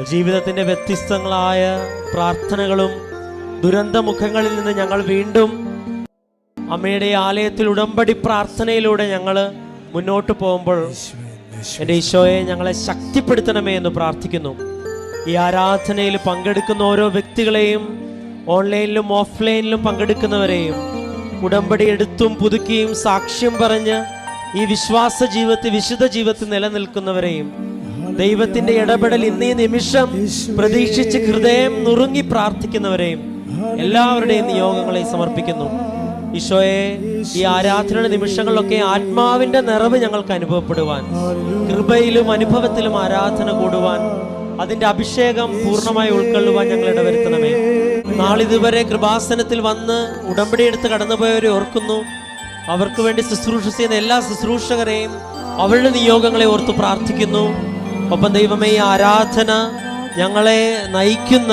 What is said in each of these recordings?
ജീവിതത്തിന്റെ വ്യത്യസ്തങ്ങളായ പ്രാർത്ഥനകളും ദുരന്തമുഖങ്ങളിൽ നിന്ന് ഞങ്ങൾ വീണ്ടും അമ്മയുടെ ആലയത്തിൽ ഉടമ്പടി പ്രാർത്ഥനയിലൂടെ ഞങ്ങൾ മുന്നോട്ട് പോകുമ്പോൾ എന്റെ ഈശോയെ ഞങ്ങളെ ശക്തിപ്പെടുത്തണമേ എന്ന് പ്രാർത്ഥിക്കുന്നു. ഈ ആരാധനയിൽ പങ്കെടുക്കുന്ന ഓരോ വ്യക്തികളെയും ഓൺലൈനിലും ഓഫ്ലൈനിലും പങ്കെടുക്കുന്നവരെയും ഉടമ്പടി എടുത്തും പുതുക്കിയും സാക്ഷ്യം പറഞ്ഞ് ഈ വിശ്വാസ ജീവിതത്തിൽ വിശുദ്ധ ജീവിതത്തിൽ നിലനിൽക്കുന്നവരെയും ദൈവത്തിന്റെ ഇടപെടൽ ഇന്നീ നിമിഷം പ്രതീക്ഷിച്ച് ഹൃദയം നുറുങ്ങി പ്രാർത്ഥിക്കുന്നവരെയും എല്ലാവരുടെയും നിയോഗങ്ങളെ സമർപ്പിക്കുന്നു. ഈശോയെ ഈ ആരാധന നിമിഷങ്ങളിലൊക്കെ ആത്മാവിന്റെ നിറവ് ഞങ്ങൾക്ക് അനുഭവപ്പെടുവാൻ കൃപയിലും അനുഭവത്തിലും ആരാധന കൂടുവാൻ അതിന്റെ അഭിഷേകം പൂർണമായി ഉൾക്കൊള്ളുവാൻ ഞങ്ങൾ ഇടവരുത്തണമേ. നാളിതുവരെ കൃപാസനത്തിൽ വന്ന് ഉടമ്പടി എടുത്ത് കടന്നുപോയവരെ ഓർക്കുന്നു. അവർക്ക് വേണ്ടി ശുശ്രൂഷ ചെയ്യുന്ന എല്ലാ ശുശ്രൂഷകരെയും അവരുടെ നിയോഗങ്ങളെ ഓർത്ത് പ്രാർത്ഥിക്കുന്നു. ഒപ്പം ദൈവമേ ഈ ആരാധന ഞങ്ങളെ നയിക്കുന്ന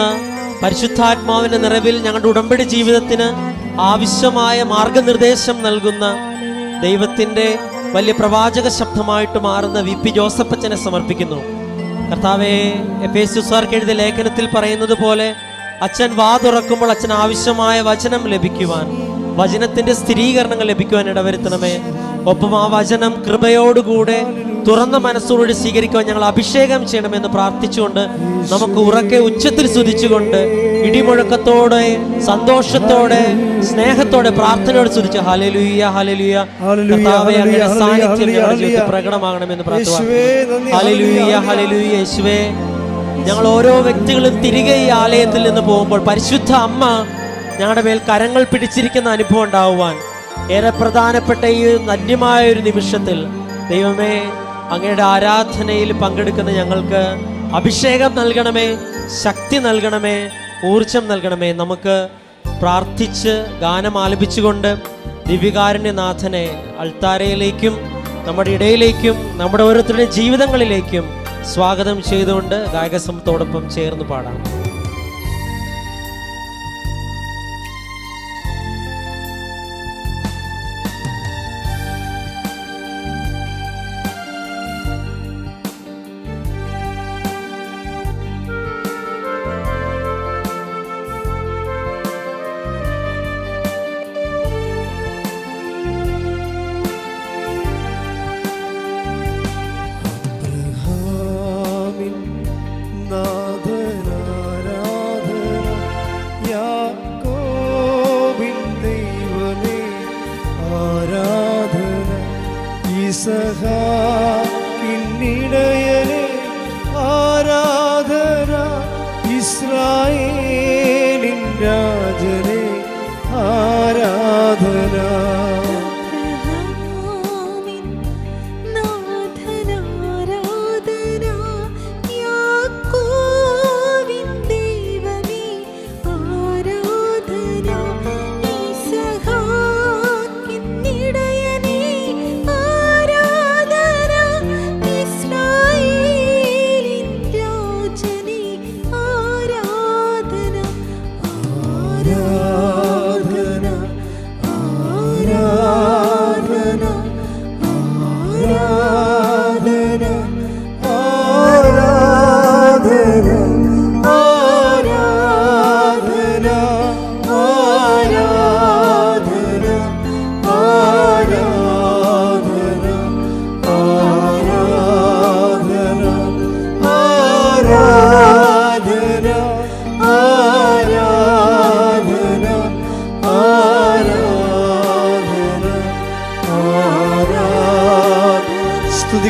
പരിശുദ്ധാത്മാവിന്റെ നിറവിൽ ഞങ്ങളുടെ ഉടമ്പടി ജീവിതത്തിന് ആവശ്യമായ മാർഗനിർദ്ദേശം നൽകുന്ന ദൈവത്തിന്റെ വലിയ പ്രവാചക ശബ്ദമായിട്ട് മാറുന്ന വി പി ജോസഫച്ചനെ സമർപ്പിക്കുന്നു. കർത്താവെ യുസാർക്ക് എഴുതിയ ലേഖനത്തിൽ പറയുന്നത് പോലെ അച്ഛൻ വാ തുറക്കുമ്പോൾ അച്ഛൻ ആവശ്യമായ വചനം ലഭിക്കുവാൻ വചനത്തിന്റെ സ്ഥിരീകരണങ്ങൾ ലഭിക്കുവാൻ ഇടവരുത്തണമേ. ഒപ്പം ആ വചനം കൃപയോടുകൂടെ തുറന്ന മനസ്സോടുകൂടി സ്വീകരിക്കുവാൻ ഞങ്ങൾ അഭിഷേകം ചെയ്യണമെന്ന് പ്രാർത്ഥിച്ചുകൊണ്ട് നമുക്ക് ഉറക്കെ ഉച്ചത്തിൽ സ്തുതിച്ചുകൊണ്ട് ഇടിമുഴക്കത്തോടെ സന്തോഷത്തോടെ സ്നേഹത്തോടെ പ്രാർത്ഥനയോട് സ്തുതിച്ച് ഹലലുയ്യ ഹലലുയ്യ കർത്താവേ, സാന്നിധ്യം ഞങ്ങളുടെ ജീവിതത്തിൽ പ്രകടമാകണമെന്ന് ഹലലുയ്യ. ഹലലുയ്യ യേശുവേ. ഞങ്ങൾ ഓരോ വ്യക്തികളും തിരികെ ഈ ആലയത്തിൽ നിന്ന് പോകുമ്പോൾ പരിശുദ്ധ അമ്മ ഞങ്ങളുടെ മേൽ കരങ്ങൾ പിടിച്ചിരിക്കുന്ന അനുഭവം ഉണ്ടാവുവാൻ ഏറെ പ്രധാനപ്പെട്ട ഈ നന്യമായ ഒരു നിമിഷത്തിൽ ദൈവമേ അങ്ങയുടെ ആരാധനയിൽ പങ്കെടുക്കുന്ന ഞങ്ങൾക്ക് അഭിഷേകം നൽകണമേ ശക്തി നൽകണമേ ഊർജം നൽകണമേ. നമുക്ക് പ്രാർത്ഥിച്ച് ഗാനം ആലപിച്ചുകൊണ്ട് ദിവ്യകാരുണ്യനാഥനെ അൾത്താരയിലേക്കും നമ്മുടെ ഇടയിലേക്കും നമ്മുടെ ഓരോരുത്തരുടെയും ജീവിതങ്ങളിലേക്കും സ്വാഗതം ചെയ്തുകൊണ്ട് ഗായകസമത്തോടൊപ്പം ചേർന്ന് പാടാം.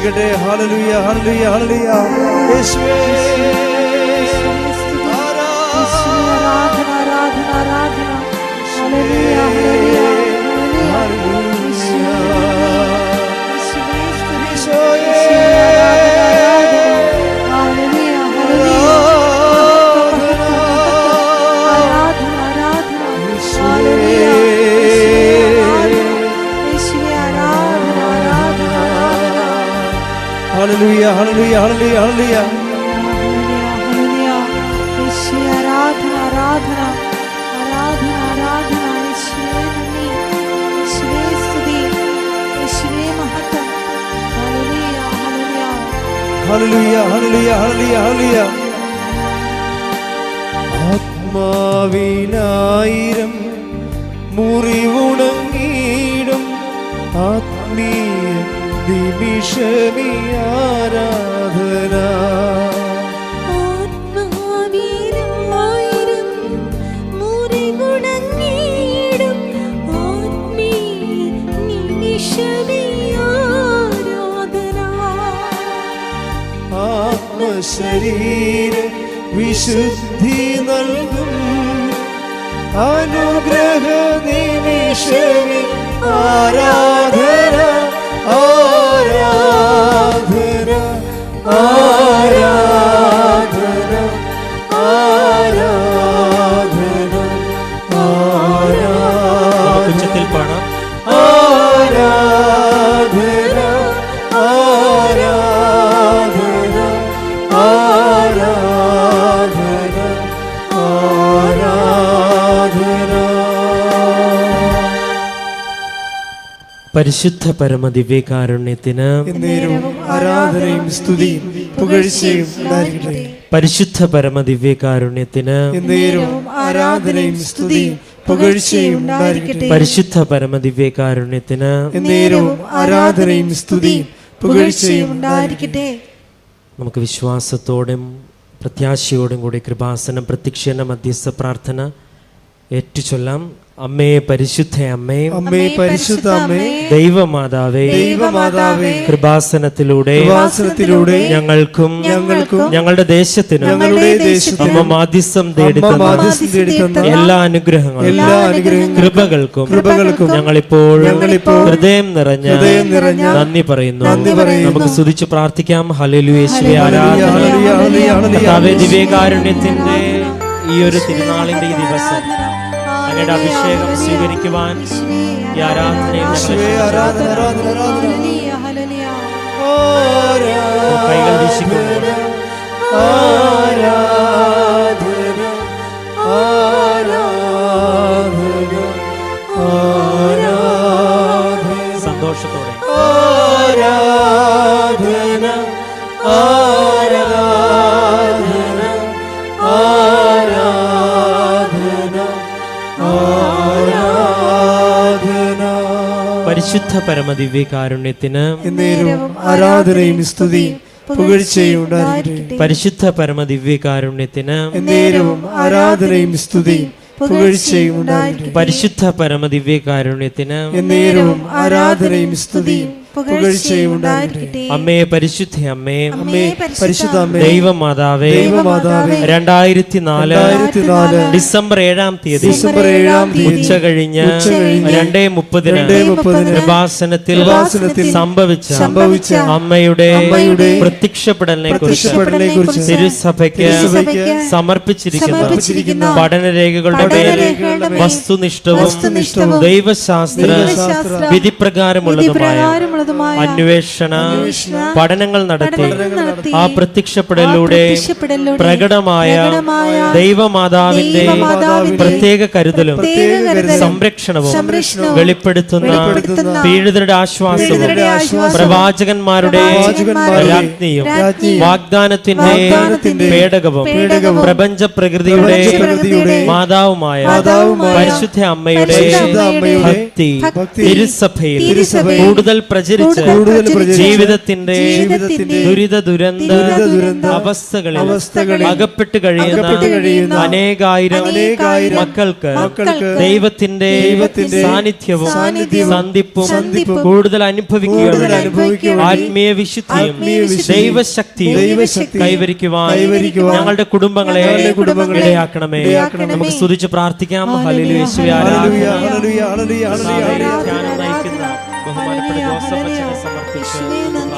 ആയിരിക്കട്ടെ ഹാലലുയ ഹാലലുയ ഹാലലുയ ഹല്ലേലൂയ ഹല്ലേലൂയ ഹല്ലേലൂയ ഹല്ലേലൂയ ആരാധന ആരാധന ആരാധന ആരാധന യേശുവേ നന്ദി യേശുവേ സ്തുതി യേശുവേ മഹത്വം ഹല്ലേലൂയ ഹല്ലേലൂയ ഹല്ലേലൂയ ഹല്ലേലൂയ ഹല്ലേലൂയ ഹല്ലേലൂയ ആത്മാവിനായിരം മുറിവുണങ്ങിയിടും. ആത്മീയ നിമിഷമി ആരാധന. ആത്മശരീര വിശുദ്ധി നൽകും. അനുഗ്രഹ നിമിഷമി ആരാധന. ആരാധന ആരാധന പരിശുദ്ധ പരമ ദിവ്യകാരുണ്യത്തിന് ആരാധനയും സ്തുതിയും പുകഴ്ചയും പരിശുദ്ധ പരമ ദിവ്യകാരുണ്യത്തിന് ആരാധനയും സ്തുതിയും പുകഴ്ചയും പരിശുദ്ധ പരമ ദിവ്യകാരുണ്യത്തിന് ആരാധനയും സ്തുതിയും പുകഴ്ചയും നമുക്ക് വിശ്വാസത്തോടും പ്രത്യാശയോടും കൂടി കൃപാസനം പ്രത്യക്ഷന മധ്യസ്ഥ പ്രാർത്ഥന ഏറ്റുചൊല്ലാം. അമ്മേ പരിശുദ്ധ അമ്മേ. അമ്മേ പരിശുദ്ധ അമ്മേ. ദൈവമാതാവേ. ദൈവമാതാവേ. കൃപാസനത്തിലൂടെ കൃപാസനത്തിലൂടെ ഞങ്ങൾക്കും ഞങ്ങൾക്കും ഞങ്ങളുടെ ദേശത്തിനും ഞങ്ങളുടെ ദേശത്തിനും അമ്മ മാധ്യസ്ഥം തേടി അമ്മ തന്ന മാധ്യസ്ഥം തേടി തന്ന എല്ലാ അനുഗ്രഹങ്ങളും എല്ലാ അനുഗ്രഹങ്ങളും കൃപകൾക്കും കൃപകൾക്കും ഞങ്ങളിപ്പോൾ ഞങ്ങളിപ്പോൾ ഹൃദയം നിറഞ്ഞ ഹൃദയം നിറഞ്ഞ നന്ദി പറയുന്നു. നന്ദി പറയുന്നു. നമുക്ക് സ്തുതിച്ച് പ്രാർത്ഥിക്കാം. ഹല്ലേലൂയ യേശുവേ ആരാധന ദിവ്യകാരുണ്യത്തിന്റെ ഈ ഒരു തിരുനാളിന്റെ ഈ ദിവസം. അങ്ങയുടെ അഭിഷേകം സ്വീകരിക്കുവാൻ ഈ ആരാധനയിൽ കൈകൾ യേശുവേ, പരിശുദ്ധ പരമ ദിവ്യകാരുണ്യത്തിന് എന്നേരവും ആരാധനയും സ്തുതിയും പുകഴ്ചയും പരിശുദ്ധ പരമ ദിവ്യകാരുണ്യത്തിന് എന്നേരവും ആരാധനയും സ്തുതിയും പുകഴ്ചയും പരിശുദ്ധ പരമ ദിവ്യകാരുണ്യത്തിന് എന്നേരവും ആരാധനയും സ്തുതിയും പുകഴ്ചയും ഉണ്ടായിരിക്കട്ടെ അമ്മേ പരിശുദ്ധ അമ്മേ. അമ്മേ പരിശുദ്ധ അമ്മേ. ദൈവമാതാവേ. ദൈവമാതാവേ. രണ്ടായിരത്തി നാല് ഡിസംബർ ഏഴാം തീയതി ഡിസംബർ ഏഴാം തീയതി ഉച്ച കഴിഞ്ഞ് രണ്ടേ മുപ്പതിന് രണ്ടേ മുപ്പതിന് കൃപാസനത്തിൽ കൃപാസനത്തിൽ സംഭവിച്ച സംഭവിച്ച അമ്മയുടെ അമ്മയുടെ പ്രത്യക്ഷപ്പെടലിനെ കുറിച്ച് തിരുസഭയ്ക്ക് സമർപ്പിച്ചിരിക്കുന്ന. സമർപ്പിച്ചിരിക്കുന്ന. പഠനരേഖകളുടെ വസ്തുനിഷ്ഠവും ദൈവശാസ്ത്ര വിധിപ്രകാരമുള്ളതുമായ അന്വേഷണ പഠനങ്ങൾ നടത്തി. ആ പ്രത്യക്ഷപ്പെടലിലൂടെ പ്രകടമായ ദൈവമാതാവിന്റെ പ്രത്യേക കരുതലും സംരക്ഷണവും വെളിപ്പെടുത്തുന്ന പീഡിതരുടെ ആശ്വാസവും പ്രവാചകന്മാരുടെ രാജ്ഞിയും വാഗ്ദാനത്തിന്റെ പേടകവും പ്രപഞ്ച പ്രകൃതിയുടെ മാതാവുമായ പരിശുദ്ധ അമ്മയുടെ ഭക്തി തിരുസഭയിൽ കൂടുതൽ കൂടുതൽ പ്രചരിച്ച് ജീവിതത്തിന്റെ ദുരിത ദുരന്ത അവസ്ഥകളിൽ അവസ്ഥകളിൽ അകപ്പെട്ട് കഴിയുന്ന അനേകായിരം മക്കൾക്ക് ദൈവത്തിന്റെ ദൈവത്തിന്റെ സാന്നിധ്യവും സന്ധിപ്പും കൂടുതൽ അനുഭവിക്കുക അനുഭവിക്കുകയും ആത്മീയ വിശുദ്ധിയും ദൈവശക്തി വിശുദ്ധിയും ദൈവശക്തിയും കൈവരിക്കുവാൻ ഞങ്ങളുടെ കുടുംബങ്ങളെ ഇടയാക്കണമേ. നമുക്ക് സ്തുതിച്ച് പ്രാർത്ഥിക്കാം. ഹല്ലേലൂയ. യേശുവേ ഹല്ലേലൂയ. ആരാധന ധ്യാനം നയിക്കുന്ന nossa batida summer beach.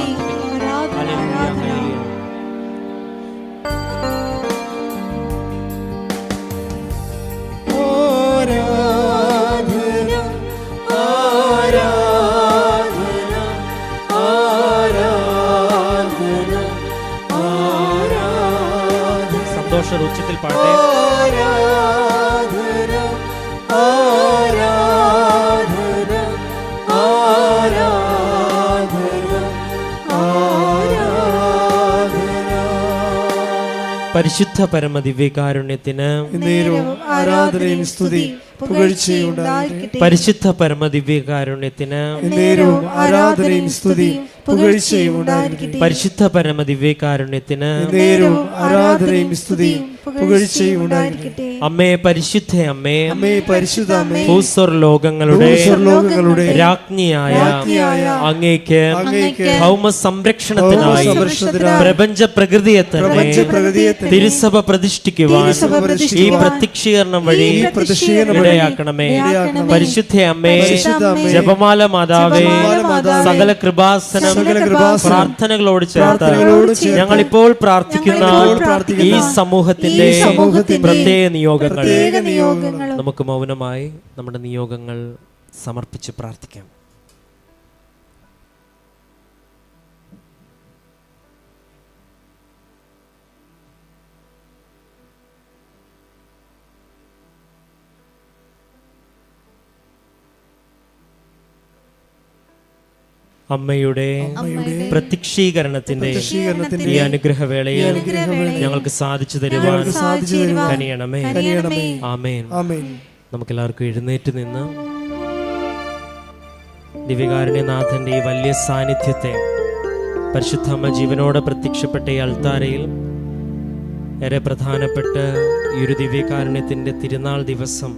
പരിശുദ്ധ പരമ ദിവ്യകാരുണ്യത്തിന് ആരാധനയും സ്തുതി പരിശുദ്ധ പരമ ദിവ്യകാരുണ്യത്തിന് ആരാധനയും സ്തുതി പുകഴ്ചയും ഉണ്ടാകട്ടെ പരിശുദ്ധ പരമ ദിവ്യകാരുണ്യത്തിന് ആരാധനയും സ്തുതിയും പുകഴ്ചയും ഉണ്ടായിരിക്കട്ടെ. അമ്മേ പരിശുദ്ധ അമ്മേ. അമ്മേ പരിശുദ്ധ അമ്മേ. ഭൂസ്വർ ലോകങ്ങളുടെ ലോകങ്ങളുടെ രാജ്ഞിയായ അങ്ങേക്ക് അങ്ങേക്ക് ഭൗമ സംരക്ഷണത്തിനായി ഭൗമസംരക്ഷണത്തിനായി പ്രപഞ്ച പ്രകൃതിയെ തന്നെ തിരുസഭ പ്രതിഷ്ഠിക്കുവാൻ ഈ പ്രത്യക്ഷീകരണം വഴി ഇടയാക്കണമേ. പരിശുദ്ധ അമ്മേ. ജപമാല മാതാവേ. സകല കൃപാസനം, പ്രാർത്ഥനകളോട് പ്രാർത്ഥനകളോട് ചേർത്ത് ഞങ്ങൾ ഞങ്ങളിപ്പോൾ പ്രാർത്ഥിക്കുന്ന ഞങ്ങളിപ്പോൾ ഈ സമൂഹത്തിന്റെ ഈ സമൂഹത്തിന്റെ പ്രത്യേക നിയോഗങ്ങൾ. നമുക്ക് മൗനമായി നമ്മുടെ നിയോഗങ്ങൾ സമർപ്പിച്ച് പ്രാർത്ഥിക്കാം. അമ്മയുടെ പ്രത്യക്ഷീകരണത്തിന്റെ ഈ അനുഗ്രഹവേളയിൽ ഞങ്ങൾക്ക് സാധിച്ചു തരുവാൻ കനിയണമേ. കനിയണമേ. ആമേൻ. നമുക്ക് എല്ലാവർക്കും എഴുന്നേറ്റ് നിന്ന് ദിവ്യകാരുണ്യനാഥന്റെ ഈ വലിയ സാന്നിധ്യത്തെ പരിശുദ്ധമ്മ ജീവനോടെ പ്രത്യക്ഷപ്പെട്ട ഈ അൾത്താരയിൽ ഏറെ പ്രധാനപ്പെട്ട ഈ ഒരു ദിവ്യകാരുണ്യത്തിന്റെ തിരുനാൾ ദിവസം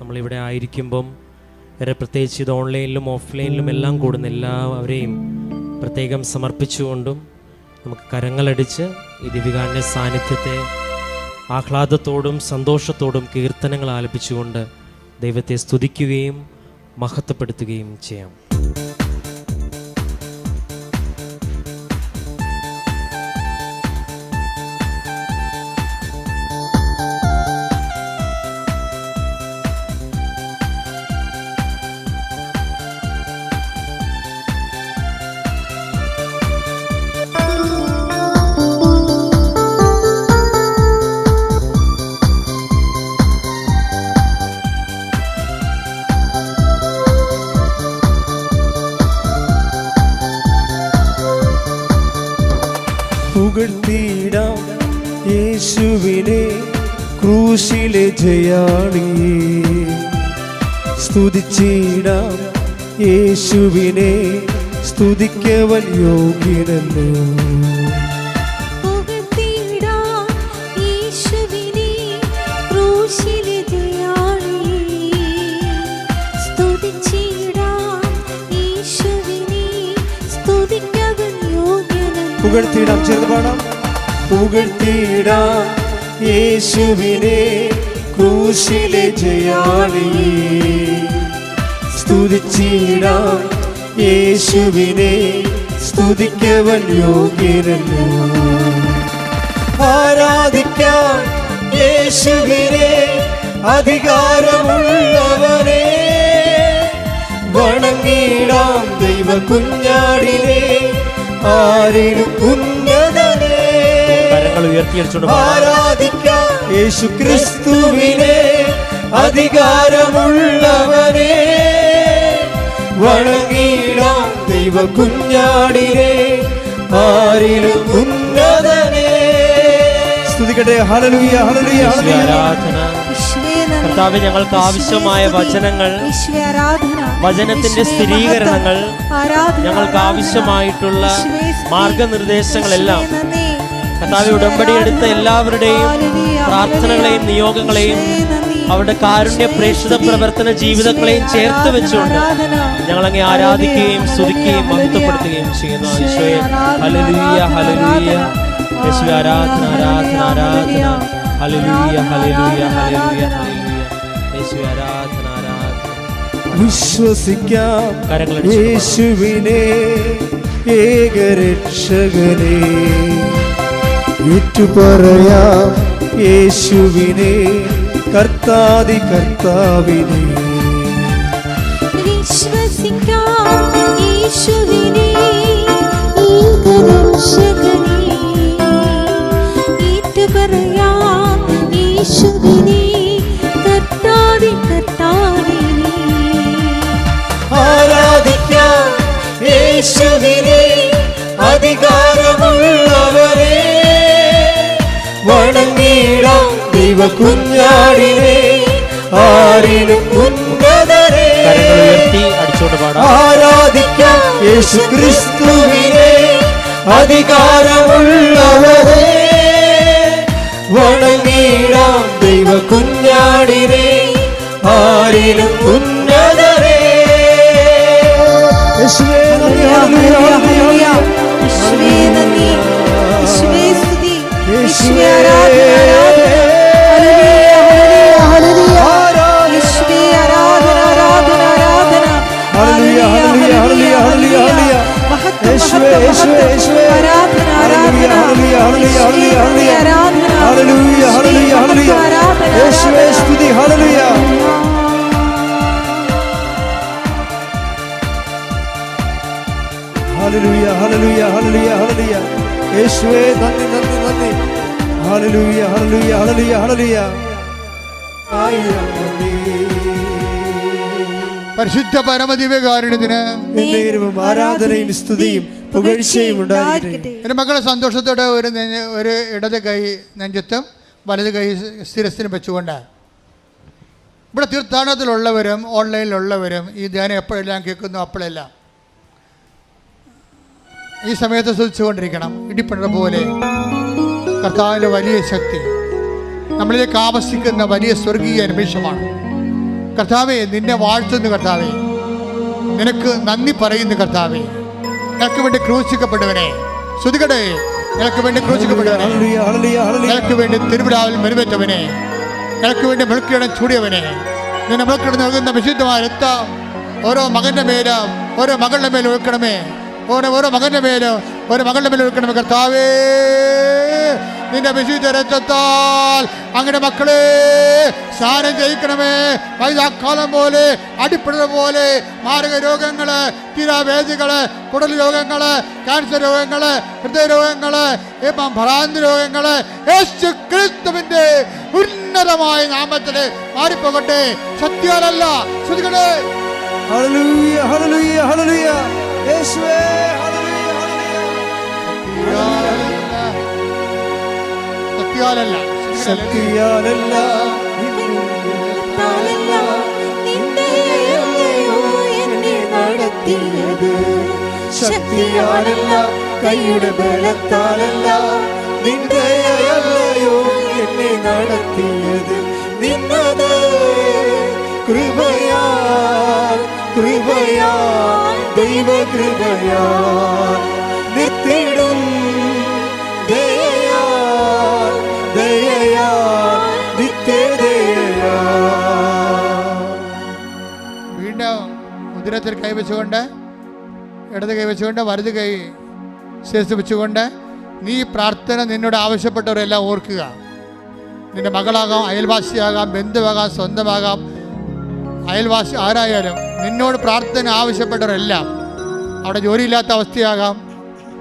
നമ്മളിവിടെ ആയിരിക്കുമ്പം ഏറെ പ്രത്യേകിച്ച് ഇത് ഓൺലൈനിലും ഓഫ്ലൈനിലും എല്ലാം കൂടുന്ന എല്ലാവരെയും പ്രത്യേകം സമർപ്പിച്ചുകൊണ്ടും നമുക്ക് കരങ്ങളടിച്ച് ഈ ദിവ്യകാരുണ്യ സാന്നിധ്യത്തെ ആഹ്ലാദത്തോടും സന്തോഷത്തോടും കീർത്തനങ്ങൾ ആലപിച്ചുകൊണ്ട് ദൈവത്തെ സ്തുതിക്കുകയും മഹത്വപ്പെടുത്തുകയും ചെയ്യാം. സ്തുതിച്ചിടാം യേശുവിനെ. സ്തുതിക്കവൻ യോഗ്യനല്ലോ പുകഴ്ത്തിയിടാം ചെറുപാടാം പുകഴ്ത്തിയിടാം യേശുവിനെ. ക്രൂശിലെ ജയാളിയെ സ്തുതിച്ചിടാൻ യേശുവിനെ സ്തുതിക്കവൻ യോഗ്യരല്ലോ. ആരാധിക്കാൻ യേശുവിനെ അധികാരമുള്ളവനെ. വണങ്ങിടാം ദൈവ കുഞ്ഞാടിനെ ആരിലും ഉന്നതനെ. ആരാധിക്കാം യേശു ക്രിസ്തുവിനെ അധികാരമുള്ളവനെ വണങ്ങിയിടാം ദൈവ കുഞ്ഞാടിനെ ആരിലും ഉന്നതനെ. സ്തുതിക്കട്ടെ. ഹലലുയ ഹലലുയ ആരാധന കർത്താവ് ഞങ്ങൾക്ക് ആവശ്യമായ വചനങ്ങൾ, വചനത്തിന്റെ സ്ഥിരീകരണങ്ങൾ, ആരാധന, ഞങ്ങൾക്ക് ആവശ്യമായിട്ടുള്ള മാർഗനിർദ്ദേശങ്ങളെല്ലാം. കർത്താവെ ഉടമ്പടി എടുത്ത എല്ലാവരുടെയും പ്രാർത്ഥനകളെയും നിയോഗങ്ങളെയും. അവരുടെ കാരുണ്യ പ്രേക്ഷിത പ്രവർത്തന ജീവിതങ്ങളെയും ചേർത്ത് വെച്ചുകൊണ്ട് ഞങ്ങളങ്ങെ ആരാധിക്കുകയും സ്തുതിക്കുകയും. മഹത്വപ്പെടുത്തുകയും ചെയ്യുന്നു ഈശോയെ ആരാധന, ഹല്ലേലൂയ ആരാധന, ഹല്ലേലൂയ ആരാധന. ആരാധന ആരാധന ഹലലൂയ ഹല്ലേലൂയ ആരാധന, ഹല്ലേലൂയ ആരാധന, ഹല്ലേലൂയ ആരാധന. വിശ്വസിക്കാം കരങ്ങളടിച്ച് യേശുവിനെ ഏകരക്ഷകനെ ഏറ്റുപറയാം യേശുവിനെ കർത്താതി കർത്താവിനെ വിശ്വസിക്കാം യേശുവിനെ ഏകരക്ഷകനെ. ഏറ്റുപറയാം യേശുവിനെ കർത്താതി കർത്താവിനെ. ആരാധിക്കാം യേശുവിനെ അധികാരമുള്ളവരെ ദൈവ കുഞ്ഞാടിനെ ആരിലും കരങ്ങൾ ഉയർത്തി അടിച്ചുകൊണ്ട് പാടാം. ആരാധിക്കാം യേശു ക്രിസ്തുവിനെ അധികാരമുള്ളവരെ വണങ്ങിടാം ദൈവ കുഞ്ഞാടിനെ ആരിലും ഉന്നതരെ. യേശുവേ നന്ദി. യേശുവേ സ്തുതി. യേശുവേ. ആരാധന. യേശുവേ നന്ദി നന്ദി നന്ദി ഹല്ലേലൂയ ഹല്ലേലൂയ ഹല്ലേലൂയ ഹല്ലേലൂയ ആയിരം നന്ദി പരിശുദ്ധ പരമദിവ്യകാരുണ്യത്തിന് ആരാധനയും സ്തുതിയും പുകഴ്ചയും ഉണ്ടായിരിക്കട്ടെ. എന്റെ മക്കളെ സന്തോഷത്തോടെ ഒരു ഒരു ഇടത് കൈ നെഞ്ചത്തും വലത് കൈ സ്ഥിരസ്ഥിരം വെച്ചുകൊണ്ട് ഇവിടെ തീർത്ഥാടനത്തിലുള്ളവരും ഓൺലൈനിലുള്ളവരും ഈ ധ്യാനം എപ്പോഴെല്ലാം കേൾക്കുന്നു അപ്പോഴെല്ലാം. ഈ സമയത്ത് ശ്രദ്ധിച്ചുകൊണ്ടിരിക്കണം. ഇടിപ്പണ പോലെ കർത്താവിന്റെ വലിയ ശക്തി നമ്മളിലേക്ക് ആവസിക്കുന്ന വലിയ സ്വർഗീയ നിമിഷമാണ്. കർത്താവെ നിന്നെ വാഴ്ത്തുന്നു കർത്താവേ. നിനക്ക് നന്ദി പറയുന്നു കർത്താവെ. നിനക്ക് വേണ്ടി ക്രൂശിക്കപ്പെടുവനെ ശ്രുതികടേ നിനക്ക് വേണ്ടി ഹല്ലേലൂയ നിനക്ക് വേണ്ടി തിരുവിടാവിൽ മെരുവേറ്റവനെ നിനക്ക് വേണ്ടി മിൾക്കിടം ചൂടിയവനെ. നിന്നെ മിൾക്കിടം നൽകുന്ന വിശുദ്ധമായ രക്തം ഓരോ മകന്റെ മേലും ഓരോ മകളുടെ മേലും ഒഴുക്കണമേ. ഓരോ ഓരോ മകന്റെ മേൽ ഓരോ മകളുടെ മേൽ ഒഴുക്കണം കർത്താവേ. നിന്റെ വിശുദ്ധ രക്തത്താൽ അങ്ങനെ മക്കളെ സ്നാനം ചെയ്യിക്കണമേ. വൈദാക്കാലം പോലെ അടിപ്പിടൽ പോലെ മാരക രോഗങ്ങൾ തീരാവേദികൾ കുടൽ രോഗങ്ങൾ ക്യാൻസർ രോഗങ്ങൾ ഹൃദയരോഗങ്ങൾ ഇപ്പം ഭ്രാന്തി രോഗങ്ങൾ യേശു ക്രിസ്തുവിന്റെ ഉന്നതമായ നാമത്തിൽ മാറിപ്പോകട്ടെ. സത്യാലല്ല ശ്രുതികളെ. ഹല്ലേലൂയ ഹല്ലേലൂയ ഹല്ലേലൂയ യേശുവേ സത്യാലല്ല എന്നെ നടത്തിയത്. ശക്തിയാലല്ല കൈയുടെ ബലത്താലല്ല. നിന്റെയല്ലയോ എന്നെ നടത്തിയത്. നിന്നത് കൃപയാ കൃപയാ ദൈവ കൃപയാ നിത്തിടും ഉദരത്തിൽ കൈവച്ചുകൊണ്ട് ഇടത് കൈവച്ചുകൊണ്ട് വലത് കൈ ശേഷി വെച്ചുകൊണ്ട് നീ പ്രാർത്ഥന നിന്നോട് ആവശ്യപ്പെട്ടവരെല്ലാം ഓർക്കുക. നിന്റെ മകളാകാം അയൽവാസിയാകാം ബന്ധുവാകാം സ്വന്തമാകാം. അയൽവാസി ആരായാലും നിന്നോട് പ്രാർത്ഥന ആവശ്യപ്പെട്ടവരെല്ലാം അവിടെ ജോലിയില്ലാത്ത അവസ്ഥയാകാം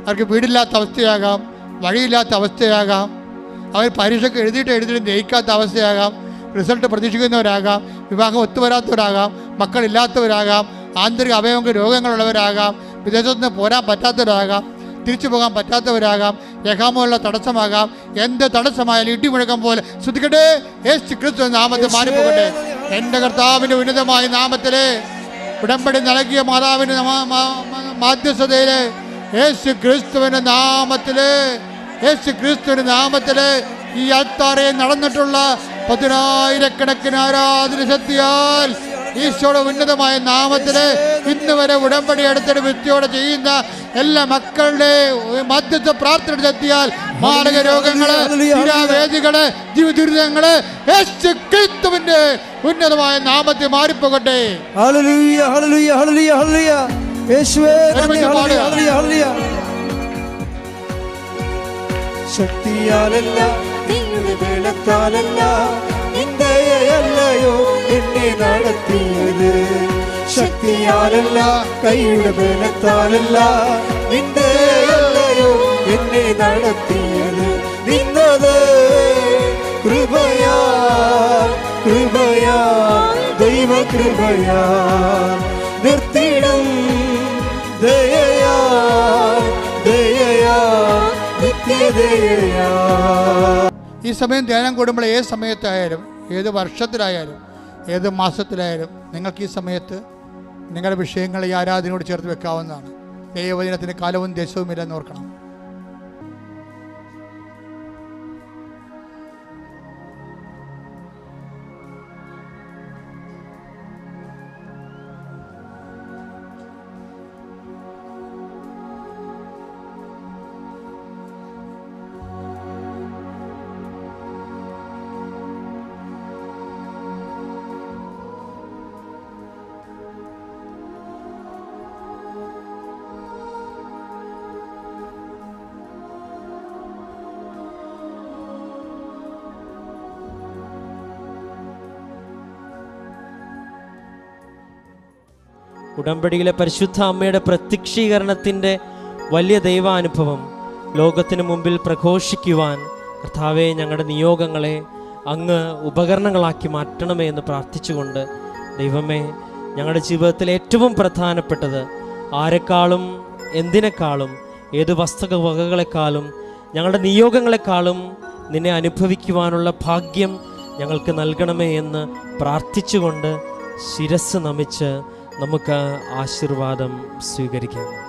അവർക്ക് വീടില്ലാത്ത അവസ്ഥയാകാം വഴിയില്ലാത്ത അവസ്ഥയാകാം. അവർ പരീക്ഷയ്ക്ക് എഴുതിയിട്ട് എഴുതിയിട്ട് ജയിക്കാത്ത അവസ്ഥയാകാം. റിസൾട്ട് പ്രതീക്ഷിക്കുന്നവരാകാം വിവാഹം ഒത്തുവരാത്തവരാകാം മക്കളില്ലാത്തവരാകാം. ആന്തരിക അവയവങ്ങൾ രോഗങ്ങളുള്ളവരാകാം. വിദേശത്തു നിന്ന് പോരാൻ പറ്റാത്തവരാകാം. തിരിച്ചു പോകാൻ പറ്റാത്തവരാകാം. യഹാമുള്ള തടസ്സമാകാം. എന്ത് തടസ്സമായാലും ഇടിമുഴക്കം പോലെ ശ്രദ്ധിക്കട്ടെ യേശു ക്രിസ്തു നാമത്തെ നാമത്തിൽ മാറിപ്പോകട്ടെ. എന്റെ കർത്താവിന്റെ ഉന്നതമായ നാമത്തിലെ ഉടമ്പടി നൽകിയ മാതാവിന്റെ നമ- മാ- മാ- മാധ്യസ്ഥതയിലെ യേശു ക്രിസ്തുവിന്റെ നാമത്തിൽ യേശു ക്രിസ്തുവിന്റെ നാമത്തിൽ ഈ അത്താറയിൽ നടന്നിട്ടുള്ള പതിനായിരക്കണക്കിന് ആരാധന ശക്തിയാൽ ഈശോയുടെ ഉന്നതമായ നാമത്തിൽ ഇന്ന് വരെ ഉടമ്പടി എടുത്തിട്ട് വ്യക്തിയോടെ ചെയ്യുന്ന എല്ലാ മക്കളുടെ മധ്യത്തെ പ്രാർത്ഥന എത്തിയാൽ മാരക രോഗങ്ങൾ വേദികൾ ജീവിതദുരിതങ്ങൾ ദുരിതങ്ങൾ ക്രിസ്തുവിന്റെ ഉന്നതമായ നാമത്തെ മാറിപ്പോകട്ടെ. ഹല്ലേലൂയ ഹല്ലേലൂയ ഹല്ലേലൂയ ഹല്ലേലൂയ യേശുവേ നന്ദി ഹല്ലേലൂയ ഹല്ലേലൂയ ഹല്ലേലൂയ ശക്തിയാലല്ല നിങ്ങളുടെ ബലത്താലല്ല നിന്റെയല്ലയോ എന്നെ നടത്തിയത്. ശക്തിയാലല്ല കൈയുടെ ബലത്താലല്ല നിന്റെ അല്ലയോ എന്നെ നടത്തിയത്. നിന്നത് കൃപയാ കൃപയാ ദൈവ കൃപയാ നിർത്തിടും ദയയാ ദയയാ നിത്യദയയാ ഈ സമയം ധ്യാനം കൂടുമ്പോൾ ഏത് സമയത്തായാലും ഏത് വർഷത്തിലായാലും ഏത് മാസത്തിലായാലും നിങ്ങൾക്ക് ഈ സമയത്ത് നിങ്ങളുടെ വിഷയങ്ങൾ ഈ ആരാധനയോട് ചേർത്ത് വെക്കാവുന്നതാണ്. ദൈവവചനത്തിന് കാലവും ദേശവും ഇല്ലെന്ന് ഓർക്കണം. ഉടമ്പടിയിലെ പരിശുദ്ധ അമ്മയുടെ പ്രത്യക്ഷീകരണത്തിന്റെ വലിയ ദൈവാനുഭവം ലോകത്തിന് മുമ്പിൽ പ്രഘോഷിക്കുവാൻ കർത്താവെ ഞങ്ങളുടെ നിയോഗങ്ങളെ അങ്ങ് ഉപകരണങ്ങളാക്കി മാറ്റണമേ എന്ന് പ്രാർത്ഥിച്ചുകൊണ്ട് ദൈവമേ ഞങ്ങളുടെ ജീവിതത്തിൽ ഏറ്റവും പ്രധാനപ്പെട്ടത് ആരെക്കാളും എന്തിനേക്കാളും ഏത് വസ്തുക വകകളെക്കാളും ഞങ്ങളുടെ നിയോഗങ്ങളെക്കാളും നിന്നെ അനുഭവിക്കുവാനുള്ള ഭാഗ്യം ഞങ്ങൾക്ക് നൽകണമേ എന്ന് പ്രാർത്ഥിച്ചുകൊണ്ട് ശിരസ് നമിച്ച് നമുക്ക് ആശീർവാദം സ്വീകരിക്കാം.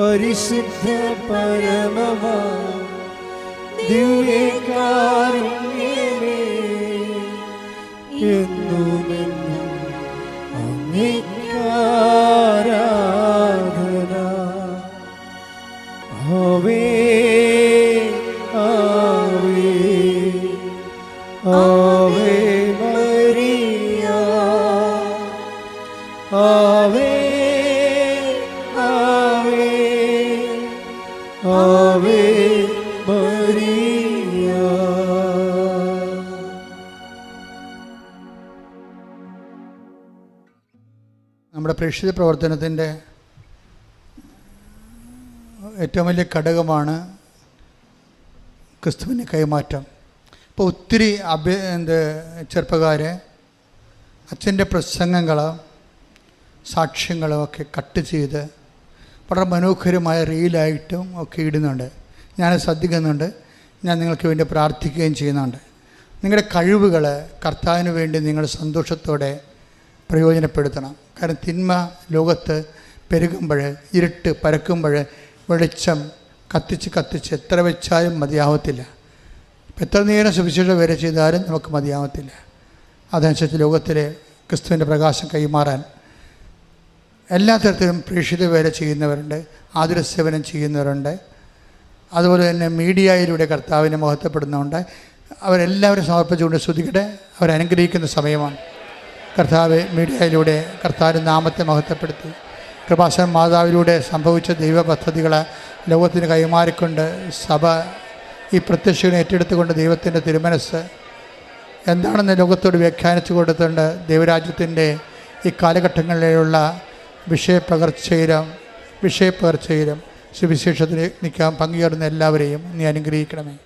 പരിശുദ്ധ പരമമാ ദിവ്യകാരുണ്യമേ എന്നുമെന്നും അങ്ങേക്കാരാധന നമ്മുടെ പ്രേക്ഷിത പ്രവർത്തനത്തിന്റെ ഏറ്റവും വലിയ ഘടകമാണ് ക്രിസ്തുവിന്റെ കൈമാറ്റം. ഇപ്പോൾ ഒത്തിരി അഭ്യ എന്ത് ചെറുപ്പക്കാർ അച്ഛന്റെ പ്രസംഗങ്ങൾ സാക്ഷ്യങ്ങളും ഒക്കെ കട്ട് ചെയ്ത് വളരെ മനോഹരമായ റീലായിട്ടും ഒക്കെ ഇടുന്നുണ്ട്. ഞാൻ ശ്രദ്ധിക്കുന്നുണ്ട്. ഞാൻ നിങ്ങൾക്ക് വേണ്ടി പ്രാർത്ഥിക്കുകയും ചെയ്യുന്നുണ്ട്. നിങ്ങളുടെ കഴിവുകൾ കർത്താവിന് വേണ്ടി നിങ്ങൾ സന്തോഷത്തോടെ പ്രയോജനപ്പെടുത്തണം. കാരണം തിന്മ ലോകത്ത് പെരുകുമ്പോൾ ഇരുട്ട് പരക്കുമ്പോൾ വെളിച്ചം കത്തിച്ച് കത്തിച്ച് എത്ര വെച്ചാലും മതിയാവത്തില്ല. ഇപ്പം എത്ര നേരം സുവിശേഷം വരെ ചെയ്താലും നമുക്ക് മതിയാവത്തില്ല. അതനുസരിച്ച് ലോകത്തിലെ ക്രിസ്തുവിന്റെ പ്രകാശം കൈമാറാൻ എല്ലാ തരത്തിലും പ്രേക്ഷിത വേല ചെയ്യുന്നവരുണ്ട് ആതുര സേവനം ചെയ്യുന്നവരുണ്ട്. അതുപോലെ തന്നെ മീഡിയയിലൂടെ കർത്താവിനെ മഹത്വപ്പെടുന്നുണ്ട് അവരെല്ലാവരും സമർപ്പിച്ചുകൊണ്ട് ശ്രുതിക്കട്ടെ അവരനുഗ്രഹിക്കുന്ന സമയമാണ്. കർത്താവ് മീഡിയയിലൂടെ കർത്താവിന്റെ നാമത്തെ മഹത്വപ്പെടുത്തി. കൃപാസൻ മാതാവിലൂടെ സംഭവിച്ച ദൈവ പദ്ധതികൾ ലോകത്തിന് കൈമാറിക്കൊണ്ട് സഭ ഈ പ്രത്യക്ഷനെ ഏറ്റെടുത്തുകൊണ്ട് ദൈവത്തിന്റെ തിരുമനസ് എന്താണെന്ന് ലോകത്തോട് വ്യാഖ്യാനിച്ചു കൊടുത്തുകൊണ്ട് ദൈവരാജ്യത്തിന്റെ ഈ കാലഘട്ടങ്ങളിലുള്ള വിഷയപ്പകർച്ചയിലും വിഷയപ്പകർച്ചയിലും സുവിശേഷത്തിന് നിൽക്കാൻ പങ്കുചേർന്ന എല്ലാവരെയും നീ അനുഗ്രഹിക്കണമേ.